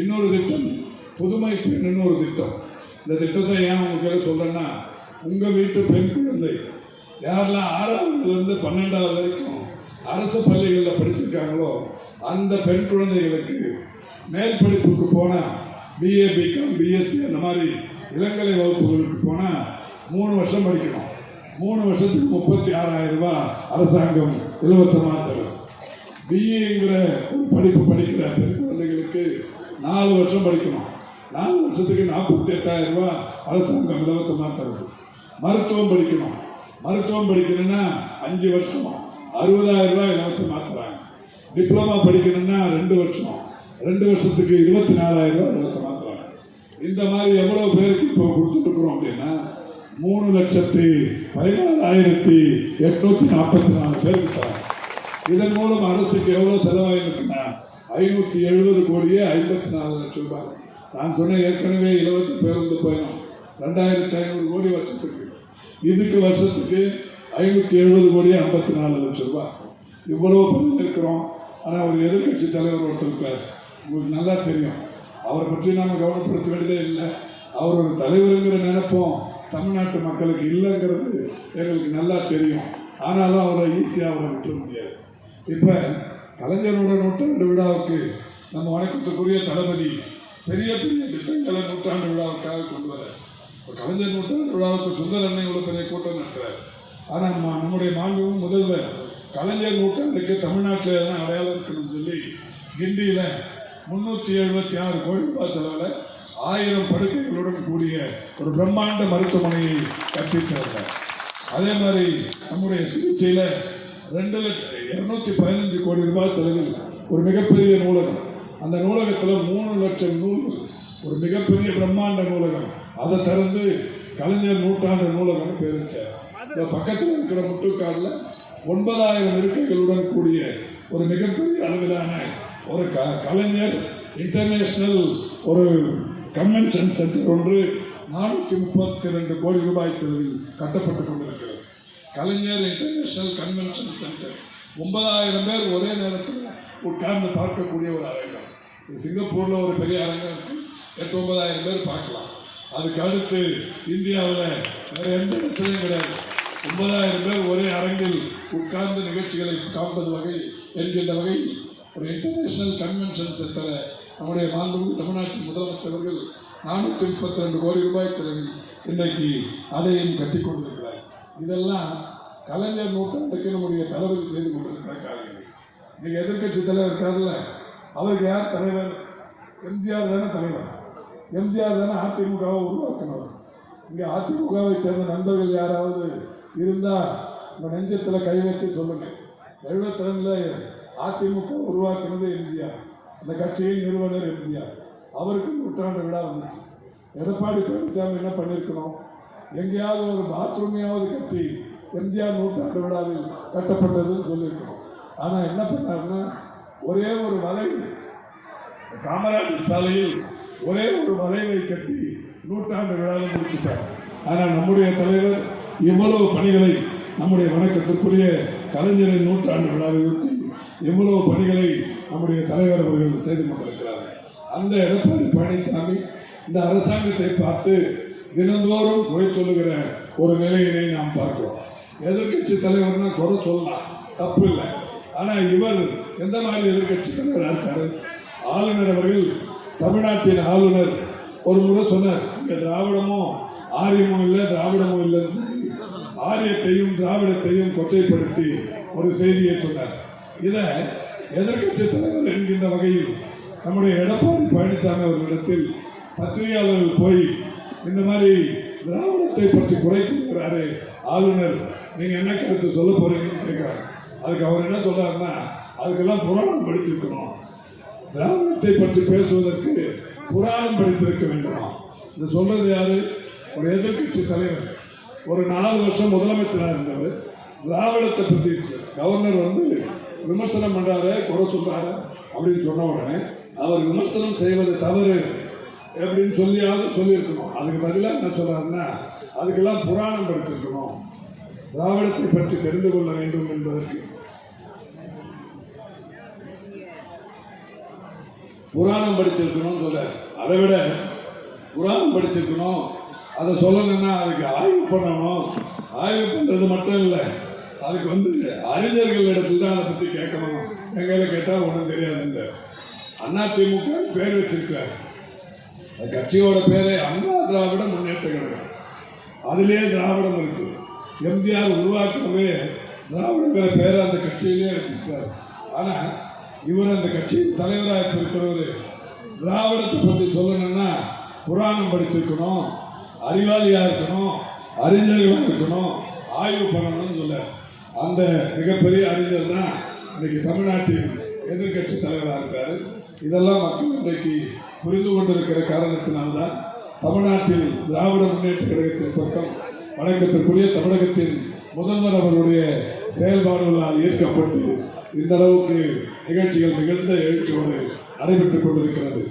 இன்னொரு திட்டம் புதுமை பெண்ணுன்னு ஒரு திட்டம். இந்த திட்டத்தை ஏன் உங்களுக்கு சொல்றேன்னா உங்கள் வீட்டு பெண் குழந்தை. யாரெல்லாம் ஆறாவதுலேருந்து பன்னெண்டாவது வரைக்கும் அரசு பள்ளிகளில் படிச்சிருக்காங்களோ அந்த பெண் குழந்தைகளுக்கு மேல் படிப்புக்கு போனால் பிஏ பிகாம் பிஎஸ்சி அந்த மாதிரி இளங்கலை வகுப்புகளுக்கு போனால் மூணு வருஷம் படிக்கணும். மூணு வருஷத்துக்கு முப்பத்தி ஆறாயிரம் ரூபாய் அரசாங்கம் இலவசமாக தரும். பிஏங்கிற ஒரு படிப்பு படிக்கிற பெண் குழந்தைகளுக்கு நாலு வருஷம் படிக்கணும். நாலு வருஷத்துக்கு நாற்பத்தி எட்டாயிரம் ரூபாய் அரசாங்கம் இலவசமாக தருது. மருத்துவம் படிக்கணும். மருத்துவம் படிக்கணும்னா அஞ்சு வருஷம். அறுபதாயிரம் ரூபாய் இலவசமாக தராங்க டிப்ளமா படிக்கணும்னா ரெண்டு வருஷம். ரெண்டு வருஷத்துக்கு இருபத்தி நாலாயிரம் ரூபாய் இலவசமாக தராங்க இந்த மாதிரி எவ்வளோ பேருக்கு இப்போ கொடுத்துட்ருக்குறோம் அப்படின்னா மூணு லட்சத்தி பதினாலாயிரத்தி எட்நூத்தி நாற்பத்தி நாலு பேருக்கு தராங்க இதன் மூலம் அரசுக்கு எவ்வளோ செலவாயிருக்குன்னா ஐநூத்தி எழுபது கோடியே ஐம்பத்தி நாலு லட்சம் ரூபாய். நான் சொன்ன ஏற்கனவே இலவச பேருந்து பயணம் ரெண்டாயிரத்தி ஐநூறு கோடி வருஷத்துக்கு இதுக்கு வருஷத்துக்கு ஐநூத்தி எழுபது கோடியே ஐம்பத்தி நாலு லட்சம் ரூபாய். இவ்வளவு பண்ணி இருக்கிறோம். ஆனால் ஒரு எதிர்க்கட்சி தலைவர் ஒருத்தர் இருக்கார். உங்களுக்கு நல்லா தெரியும். அவரை பற்றி நம்ம கவனப்படுத்த வேண்டியதே இல்லை. அவர் ஒரு தலைவருங்கிற நினைப்போம். தமிழ்நாட்டு மக்களுக்கு இல்லைங்கிறது எங்களுக்கு நல்லா தெரியும். ஆனாலும் அவரை ஈஸியாக அவரை விட்டுற முடியாது. இப்போ கலைஞரோட நூற்றாண்டு விழாவுக்கு நம்ம வணக்கத்துக்குரிய தளபதி பெரிய பெரிய திட்டங்களை நூற்றாண்டு விழாவுக்காக கொண்டு வர. இப்போ கலைஞர் நூற்றாண்டு விழாவுக்கு சுந்தர் அன்னை இவ்வளோ பெரிய கூட்டம் நடத்துறாரு. ஆனால் நம்ம நம்முடைய மாண்பும் முதல்வர் கலைஞர் நூற்றாண்டுக்கு தமிழ்நாட்டில் எதனா அடையாளம் இருக்கணும்னு சொல்லி கிண்டியில் முந்நூற்றி எழுபத்தி ஆறு கோடி ரூபாய் செலவில் ஆயிரம் படுக்கைகளுடன் கூடிய ஒரு பிரம்மாண்ட மருத்துவமனையை கற்பித்திருந்தார் அதே மாதிரி நம்முடைய திருச்சியில் ரெண்டு லட்சம். இருநூத்தி பதினஞ்சு கோடி ரூபாய் செலவில் ஒரு மிகப்பெரிய நூலகம். அந்த நூலகத்தில் மூணு லட்சம் நூல்கள் ஒரு மிகப்பெரிய பிரம்மாண்ட நூலகம். அதை திறந்து கலைஞர் நூற்றாண்டு நூலகம் பேர் வச்சார். பக்கத்தில் இருக்கிற முட்டுக்காடில் ஒன்பதாயிரம் இருக்கைகளுடன் கூடிய ஒரு மிகப்பெரிய அளவிலான ஒரு க கலைஞர் இன்டர்நேஷ்னல் ஒரு கன்வென்ஷன் சென்டர் ஒன்று நானூற்றி முப்பத்தி ரெண்டு கோடி ரூபாய் செலவில் கட்டப்பட்டு கொண்டிருக்கிறது. கலைஞர் இன்டர்நேஷனல் கன்வென்ஷன் சென்டர் ஒன்பதாயிரம் பேர் ஒரே நேரத்தில் உட்கார்ந்து பார்க்கக்கூடிய ஒரு அரங்கம். இது சிங்கப்பூரில் ஒரு பெரிய அரங்கம் இருக்குது எட்டு ஒன்பதாயிரம் பேர் பார்க்கலாம். அதுக்கு அடுத்து இந்தியாவில் வேறு எந்த இடத்துலையும் கிடையாது. ஒன்பதாயிரம் பேர் ஒரே அரங்கில் உட்கார்ந்து நிகழ்ச்சிகளை காண்பது வகை என்கின்ற வகை ஒரு இன்டர்நேஷனல் கன்வென்ஷன் சென்டரை நம்முடைய மாண்புமிகு தமிழ்நாட்டின் முதலமைச்சர் அவர்கள் நானூற்றி முப்பத்தி ரெண்டு கோடி ரூபாய் செலவில் இன்றைக்கு அதையும் கட்டி கொண்டிருக்கிறார். இதெல்லாம் கலைஞர் நூற்றாண்டுக்கு நம்முடைய தளபதி செய்து கொண்டிருக்கிற காரியங்கள். இன்னைக்கு எதிர்க்கட்சி தலைவர் இருக்காருல்ல அவருக்கு யார் தலைவர்? எம்ஜிஆர் தானே தலைவர். எம்ஜிஆர் தானே அதிமுகவை உருவாக்கினவர். இங்கே அதிமுகவை சேர்ந்த நண்பர்கள் யாராவது இருந்தால் உங்கள் நெஞ்சத்தில் கை வச்சு சொல்லுங்கள் எழுபத்திரெண்டில் அதிமுக உருவாக்கினது எம்ஜிஆர். அந்த கட்சியின் நிறுவனர் எம்ஜிஆர். அவருக்கு நூற்றாண்டு விழா வந்துச்சு. எடப்பாடி பழனிசாமி என்ன பண்ணியிருக்கணும் எங்கேயாவது ஒரு பாத்ரூமையாவது கட்டி எம்ஜிஆர் நூற்றாண்டு விழாவில் கட்டப்பட்டதுன்னு சொல்லியிருக்கோம் ஆனால் என்ன பண்ணாருன்னா ஒரே ஒரு வலை காமராஜர் சாலையில் ஒரே ஒரு வளைவை கட்டி நூற்றாண்டு விழாவில் முடிச்சிட்டார். ஆனால் நம்முடைய தலைவர் இவ்வளவு பணிகளை நம்முடைய வணக்கத்திற்குரிய கலைஞரின் நூற்றாண்டு விழாவை ஒட்டி பணிகளை நம்முடைய தலைவர் அவர்கள் செய்து கொண்டிருக்கிறார் அந்த எடப்பாடி பழனிசாமி இந்த அரசாங்கத்தை பார்த்து தினந்தோறும் குறை சொல்லுகிற ஒரு நிலையினை நாம் பார்க்கிறோம். எதிர்கட்சி தலைவர்னா குறை சொல்லலாம் தப்பு இல்லை. ஆனா இவர் எந்த மாதிரி எதிர்க்கட்சி தலைவராக இருக்காரு? ஆளுநர் அவர்கள் தமிழ்நாட்டின் ஆளுநர் ஒரு முறை சொன்னார் இங்க திராவிடமோ ஆரியமோ இல்லை திராவிடமோ இல்லை ஆரியத்தையும் திராவிடத்தையும் கொச்சைப்படுத்தி ஒரு செய்தியை சொன்னார். இதை எதிர்கட்சி தலைவர் என்கின்ற வகையில் நம்முடைய எடப்பாடி பழனிசாமி அவர்களிடத்தில் பத்திரிகையாளர்கள் போய் இந்த மாதிரி திராவிடத்தை பற்றி குறை கொடுக்கிறாரு ஆளுநர். நீங்க என்ன கருத்து சொல்ல போறீங்கன்னு கேட்கிறாங்க அதுக்கு அவர் என்ன சொல்றாருன்னா அதுக்கெல்லாம் புராணம் படித்திருக்கணும். திராவிடத்தை பற்றி பேசுவதற்கு புராணம் படித்திருக்க வேண்டுமா? இந்த சொல்றது யாரு? ஒரு எதிர்கட்சி தலைவர். ஒரு நாலு வருஷம் முதலமைச்சராக இருந்தார். திராவிடத்தை பற்றி கவர்னர் வந்து விமர்சனம் பண்றாரு குறை சொல்றாரு அப்படின்னு சொன்ன உடனே அவர் விமர்சனம் செய்வது தவறு. எப்படின்னு சொல்லியாவது சொல்லியிருக்கணும். அதுக்கு பதிலாக என்ன சொல்றாருன்னா அதுக்கெல்லாம் புராணம் படிச்சிருக்கணும். திராவிடத்தை பற்றி தெரிந்து கொள்ள வேண்டும் என்பதற்கு. புராணம் படிச்சிருக்கணும்னு சொல்ல அதை விட புராணம் படிச்சிருக்கணும். அதை சொல்லணும்னா அதுக்கு ஆய்வு பண்ணணும். ஆய்வு பண்றது மட்டும் இல்லை அதுக்கு வந்து அறிஞர்கள் இடத்துல தான் அதை பத்தி கேட்கணும். எங்களை கேட்டா ஒன்றும் தெரியாதுங்க. அண்ணா திமுக பேர் வச்சிருக்காரு அந்த கட்சியோட பேரே அண்ணா திராவிட முன்னேற்ற கழகம். அதிலே திராவிடம் இருக்கு. எம்ஜிஆர் உருவாக்கவே திராவிடங்கிற பேரை அந்த கட்சியிலே வச்சிருக்காரு. ஆனா இவர் அந்த கட்சியின் தலைவராக இருக்கிறவர் திராவிடத்தை பற்றி சொல்லணும்னா புராணம் படிச்சிருக்கணும் அறிவாளியாக இருக்கணும் அறிஞர்களாக இருக்கணும் ஆய்வு பண்ணணும்னு சொல்ல. அந்த மிகப்பெரிய அறிஞர் தான் இன்னைக்கு தமிழ்நாட்டின் எதிர்கட்சி தலைவராக இருக்காரு. இதெல்லாம் மக்கள் இன்றைக்கு புரிந்து கொண்டிருக்கிற காரணத்தினால்தான் தமிழ்நாட்டில் திராவிட முன்னேற்ற கழகத்தின் பக்கம் வணக்கத்திற்குரிய தமிழகத்தின் முதல்வர் அவருடைய செயல்பாடுகளால் ஈர்க்கப்பட்டு இந்த அளவுக்கு நிகழ்ச்சிகள் மிகுந்த எழுச்சியோடு நடைபெற்றுக் கொண்டிருக்கிறது.